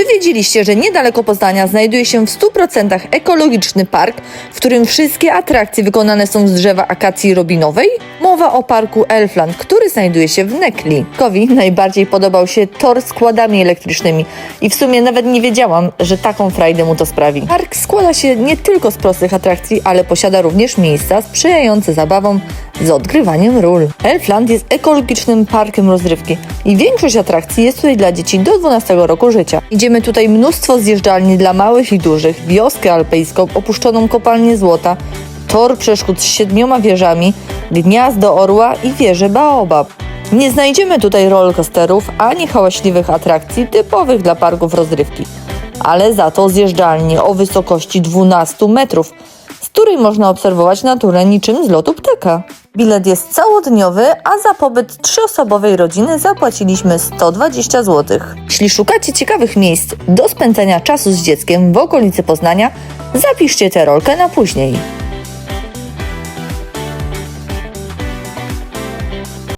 Czy wiedzieliście, że niedaleko Poznania znajduje się w 100% ekologiczny park, w którym wszystkie atrakcje wykonane są z drzewa akacji robinowej? Mowa o parku Elfland, który znajduje się w Nekli. Kowi najbardziej podobał się tor z kładami elektrycznymi i w sumie nawet nie wiedziałam, że taką frajdę mu to sprawi. Park składa się nie tylko z prostych atrakcji, ale posiada również miejsca sprzyjające zabawom z odgrywaniem ról. Elfland jest ekologicznym parkiem rozrywki i większość atrakcji jest tutaj dla dzieci do 12 roku życia. Idziemy tutaj mnóstwo zjeżdżalni dla małych i dużych, wioskę alpejską, opuszczoną kopalnię złota, tor przeszkód z siedmioma wieżami, gniazdo orła i wieżę Baobab. Nie znajdziemy tutaj rollercoasterów ani hałaśliwych atrakcji typowych dla parków rozrywki, ale za to zjeżdżalnię o wysokości 12 metrów, z której można obserwować naturę niczym z lotu ptaka. Bilet jest całodniowy, a za pobyt trzyosobowej rodziny zapłaciliśmy 120 zł. Jeśli szukacie ciekawych miejsc do spędzania czasu z dzieckiem w okolicy Poznania, zapiszcie tę rolkę na później.